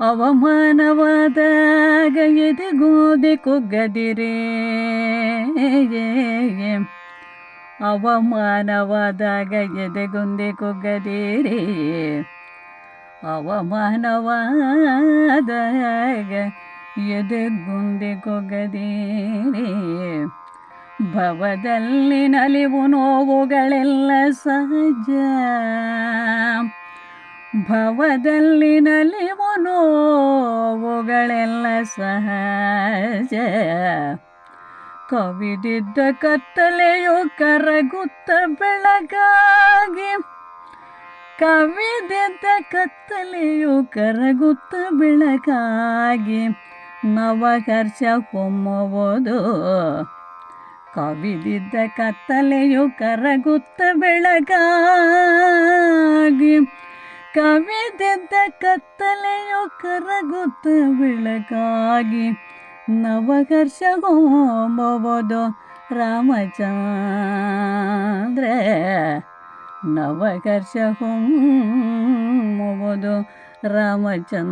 ಅವಮಾನವಾದಾಗ ಎದೆಗೋದೆ ಕುಗ್ಗದಿರೇ? ಅವಮಾನವಾದಾಗ ಎದೆಗುಂದೆ ಕುಗ್ಗದಿರೇ? ಅವಮಾನವಾದಾಗ ಎದೆಗುಂದೆ ಕೊಗದೇನೆ ಭವದಲ್ಲಿ ನಲಿವು ನೋವುಗಳೆಲ್ಲ ಸಹಜ. ಭವದಲ್ಲಿ ನಲಿವು ನೋವುಗಳೆಲ್ಲ ಸಹಜ. ಕವಿದಿದ್ದ ಕತ್ತಲೆಯು ಕರಗುತ್ತ ಬೆಳಗಾಗಿ, ಕವಿದಿದ್ದ ಕತ್ತಲೆಯು ಕರಗುತ್ತ ಬೆಳಕಾಗಿ ನವಕರ್ಷ ಹೊಮ್ಮುವುದು. ಕವಿದಿದ್ದ ಕತ್ತಲೆಯು ಕರಗುತ್ತ ಬೆಳಕಾಗಿ ಕವಿದಿದ್ದ ಕತ್ತಲೆಯು ಕರಗುತ್ತ ಬೆಳಕಾಗಿ ನವಕರ್ಷ ಹೊಮ್ಮುವುದು ರಾಮಚಂದ್ರ ನವಕರ್ಷ ಹೊಮ್ಮುವುದು ರಾಮಚಂದ್ರ